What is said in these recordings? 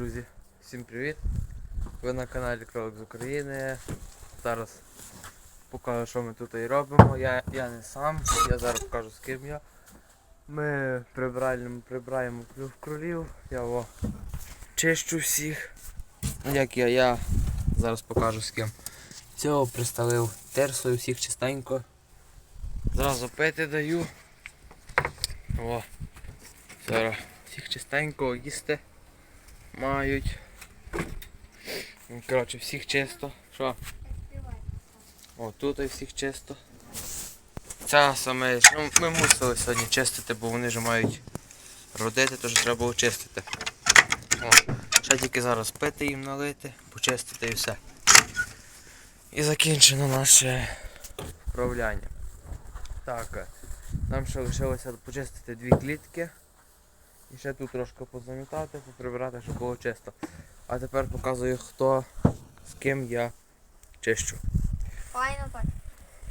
друзі, всім привіт! Ви на каналі Кролик з України. Зараз покажу, що ми тут і робимо. Я, я не сам, я зараз покажу з ким я. Ми прибираємо, прибираємо клюв кролів, я його чищу всіх. Як я, я зараз покажу з ким. Цього приставив терсою всіх чистенько. Зразу пити даю. О, зараз всіх чистенько їсти мають. Ну, Коротше, всіх чисто. Що? О, тут і всіх чисто. Ця саме, ну ми мусили сьогодні чистити, бо вони ж мають родити, тож треба було чистити. О, ще тільки зараз пити їм налити, почистити і все. І закінчено наше вправляння. Так, е, нам ще лишилося почистити дві клітки. І ще тут трошки позамітати, поприбирати, щоб було чисто. А тепер показую хто з ким я чищу. Файно так.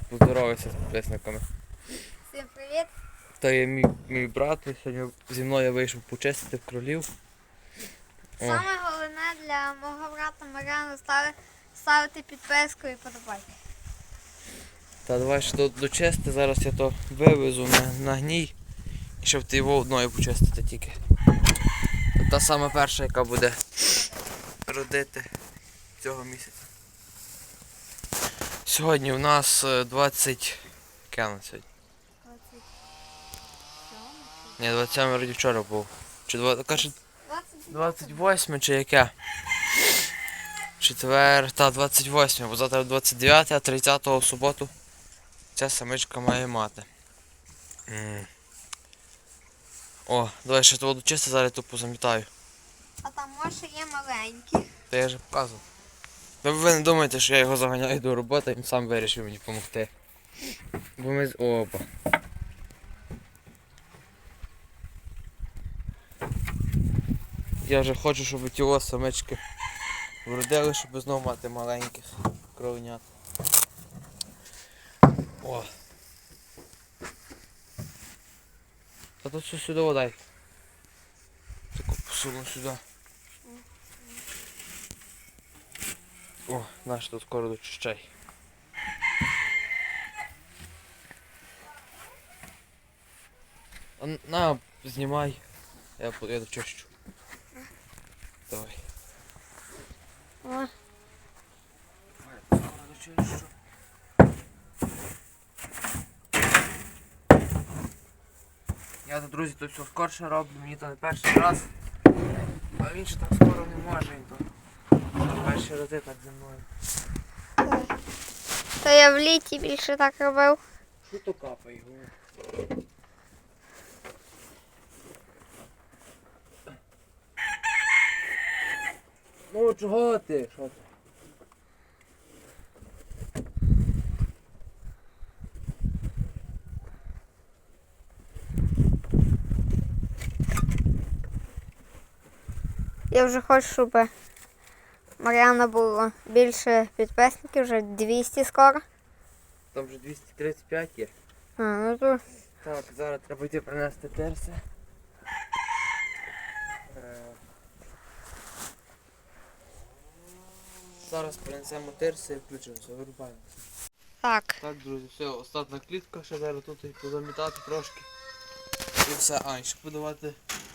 Поздоровайся з підписниками. Всім привіт. То є мій, мій брат, і сьогодні зі мною вийшов почистити в кролів. Саме головне для мого брата Маріану ставити, ставити підписку і подобайки. Та давай ще до, дочисти, зараз я то вивезу на, на гній. І щоб ти його одною почистити тільки. Та саме перша, яка буде родити цього місяця. Сьогодні у нас е, 20. Яке у нас сьогодні? Ні, 27 вроді вчора був. Чи два... каже, 28 чи яке? Четвер, та 28, бо завтра 29, а 30 в суботу ця самичка має мати. О, давай ще воду чисто, зараз тут позамітаю. А там може є маленькі. Та я вже показував. Ви, ви не думаєте, що я його заганяю до роботи, він сам вирішив мені допомогти. Бо ми з. Опа. Я вже хочу, щоб ті ось самички вродили, щоб знову мати маленьких кровенят. О. Та тут все сюди водай. Таку посуну сюди. О, наш тут скоро дочищай. А На, знімай. Я, по- я дочищу. Давай. О, Дочищу. Я друзі, тут все скорше роблю, мені то не перший раз. А він ще так скоро не може, він то. Перші рази так зі мною. то я в літі більше так робив. Що то капає? гу? Ну чого ти? Що ти? Я вже хочу, щоб Маріана було більше підписників, вже 200 скоро. Там вже 235 є. А, ну то Так, зараз треба йти принести терси. Е, Зараз принесемо терси і включимося, вирубаємося. так. Так, друзі, все, остатня клітка, ще зараз тут і позамітати трошки. І все, а, і ще подавати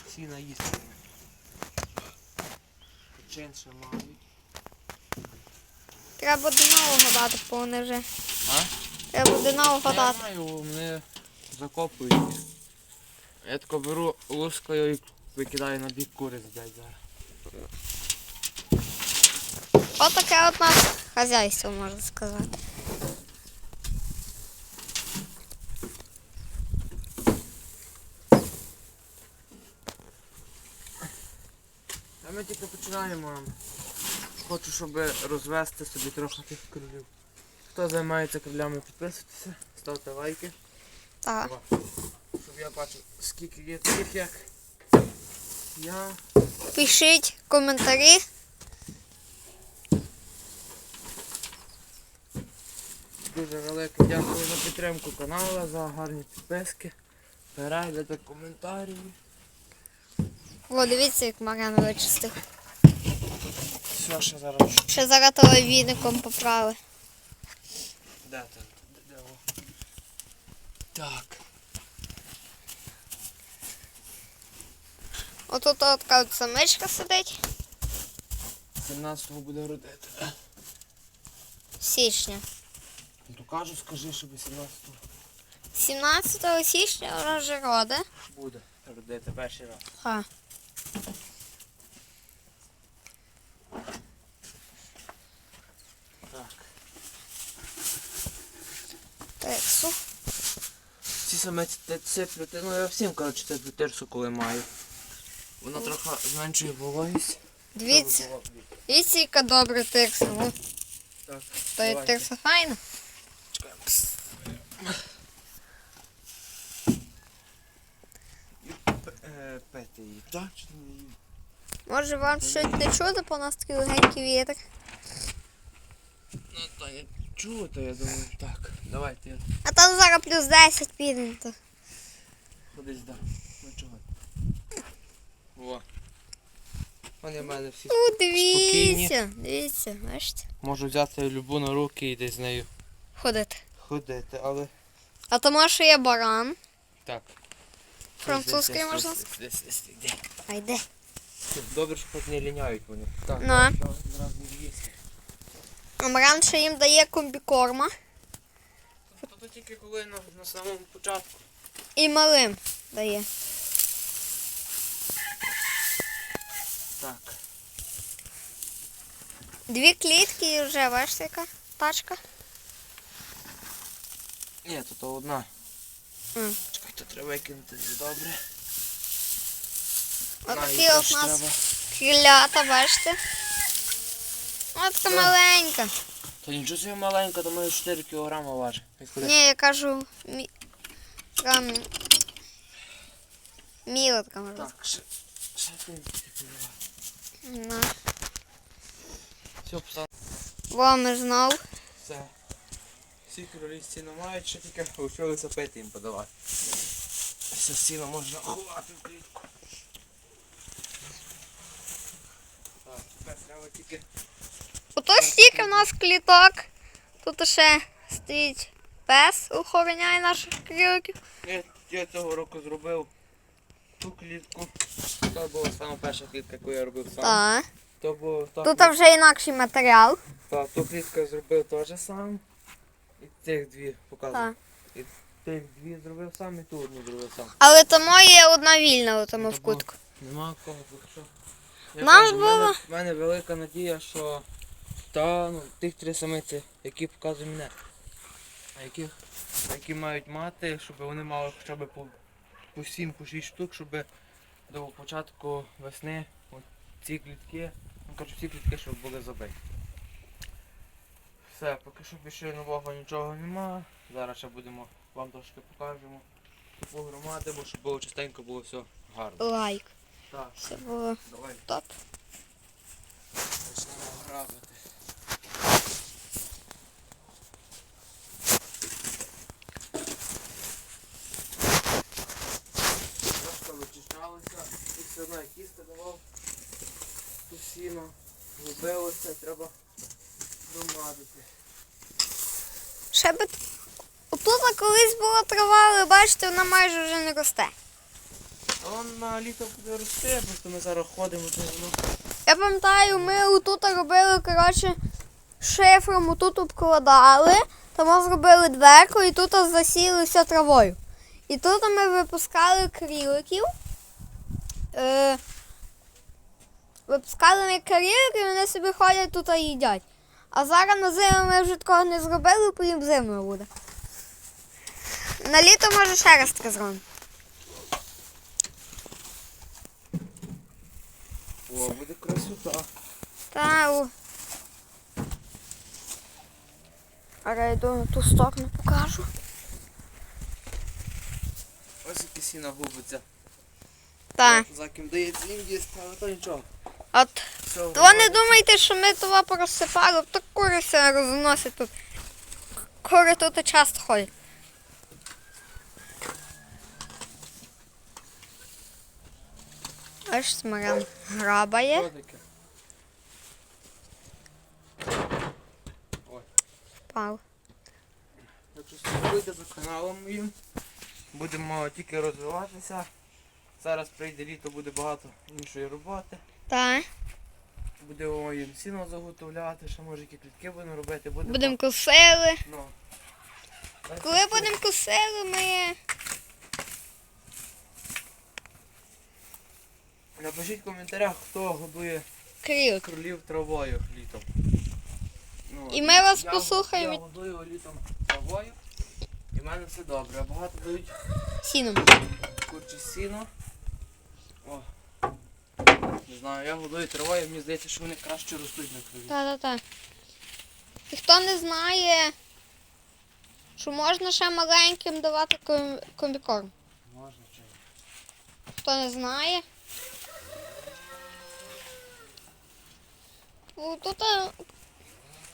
сіна їсти. Чин ще мають. Треба буде нового дати, вже. А? Треба буде нового Я дати. знаю, вони закопують. Я тако беру лускою і викидаю на бік кури з'їдять зараз. Отаке от нас хазяйство, можна сказати. Ми тільки починаємо. Хочу, щоб розвести собі трохи тих кролів. Хто займається кролями, підписуйтеся, ставте лайки. Так. Щоб я бачив, скільки є таких як я. Пишіть коментарі. Дуже велике дякую за підтримку каналу, за гарні підписки, перегляди, коментарі. О, дивіться, як Маріан вичистив. все, ще зараз. Ще зараз телевізником поправи. Де там? Де, о. Так. Отут от така от самичка сидить. 17-го буде родити. Січня. Ну то кажу, скажи, щоб 17-го 17 січня вона вже роде. буде родити перший раз. Ха. Тексу. Ці саме плюти, ну я всім коротше це плютерсу коли маю. Вона трохи зменшує вологість. Дивіться, дивіться, яка добра текса. Ну, Так, то є текса файна. Е, Пети її, так? Чи не її? Може вам щось не чути, бо у нас такий легенький вітер. Ну то я чую, то я думаю, так. Давайте я А там зараз плюс 10 піде. То. кудись дам. Ну чого? О. Вони в мене всі. Ну, дивіться, дивіться, бачите, Можу взяти любу на руки і десь з нею ходити. ходити, але. А тому що є баран. Так. Десь, можна. А йде. Добре, що хоч не ліняють вони. Так, Ну. так, зразу не їсть. А ще їм дає комбікорма. То, то тільки коли на, на самому початку. І малим дає. Так. Дві клітки і вже, бачите, яка тачка. Ні, то, то одна. М. То треба викинути це добре. Отакі от у нас крилята, бачите. От така Що? маленька. То нічого собі маленька, то має 4 кг важить. Ні, я кажу, мі... там... Міла така може. Так, ще, ще. На. Все, пса. Бо ми знов. Все. Всі кролі стіну мають, ще тільки вчилися пити їм подавати. Все, можна ховати в клітку. Так, тепер треба тільки Ото стільки в нас кліток. Тут ще стоїть пес, охороняє наших криликів. Я, я цього року зробив ту клітку. Це була саме перша клітка, яку я робив сам. Так. То було так. Тут вже інакший матеріал. Та, ту клітку я зробив теж сам. І цих дві показую. Так. І тих дві зробив сам, і ту одну зробив сам. Але тому є одна вільна тому в кутку. Нема кого, бо що. Я Нам кажу, в було- мене, в мене велика надія, що та, ну, тих три самиці, які показує мене, а яких, які мають мати, щоб вони мали хоча б по, по 7 по 6 штук, щоб до початку весни от ці клітки, ну кажу, ці клітки, щоб були забиті. Все, поки що більше нового нічого нема. Зараз ще будемо вам трошки покажемо типу громади, бо щоб було частенько було все гарно. Лайк. Так, Все було давай топ. почнемо грабити. Просто вичищалися, і все одно як їсти давав ту сіно, вбилося, треба громадити. Ще би... Отут колись була трава, але бачите, вона майже вже не росте. А он на літо буде рости, просто ми зараз ходимо, то воно. Я пам'ятаю, ми отут робили, коротше, шифром отут обкладали, тому зробили дверку і тут засіяли все травою. І тут ми випускали кріликів. Е, випускали ми кріликів, вони собі ходять тут і їдять. А зараз на зиму ми вже такого не зробили, потім зимою буде. На літо може ще раз таке зробимо. О, буде красота. Та у. А я йду на ту сторону покажу. Ось які сіна губиться. Так. За ким дається їм їсти, але то нічого. От. Все, То не думайте, що ми того порозсипали, то кури все розносять тут. Кури тут часто ходять. Аж смирен грабає. Впав. Якщо слідкуйте за каналом моїм, будемо тільки розвиватися. Зараз прийде літо, буде багато іншої роботи. Так. Будемо їм сіно заготовляти, ще може які клітки будемо робити. Будемо будем косили. Ну. Коли будемо косили, ми Напишіть в коментарях, хто годує Крілик. кролів травою літом. Ну, І ми вас я- послухаємо. Я годую літом травою. І в мене все добре. Багато дають Сіном. курчі сіно. О. Не знаю, я годую травою, мені здається, що вони краще ростуть на крові. Та-та-та. І хто не знає, що можна ще маленьким давати ком- комбікорм. Можна чи ні? Хто не знає. Тут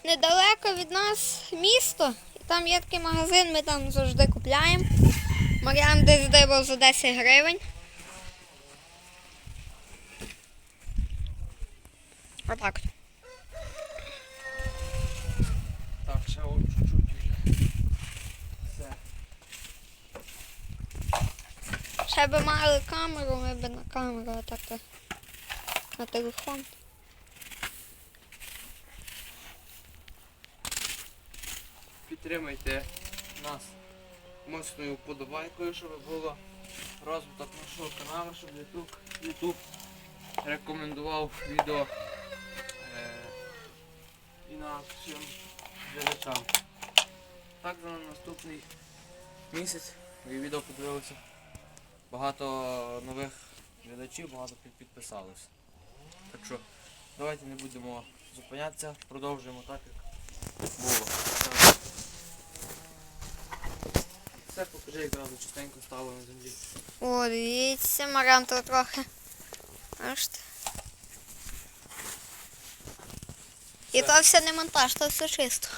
недалеко від нас місто. І там є такий магазин, ми там завжди купляємо. Маріан десь дибав за 10 гривень. Отак. Так, ще чуть-чуть вже. Все. Ще би мали камеру, ми б на камеру, а так то на телефон. Підтримайте нас моцною вподобайкою, щоб було розвиток нашого каналу, щоб YouTube, YouTube рекомендував відео е, і нашим глядачам. Так за наступний місяць відео подивилися. Багато нових глядачів, багато під- підписалось. Так що давайте не будемо зупинятися, продовжуємо так, як було. Все покажи, як одразу частенько стало на землі. О, дивіться, Маріан трохи. трохи. Бачите? І то все не монтаж, то все чисто.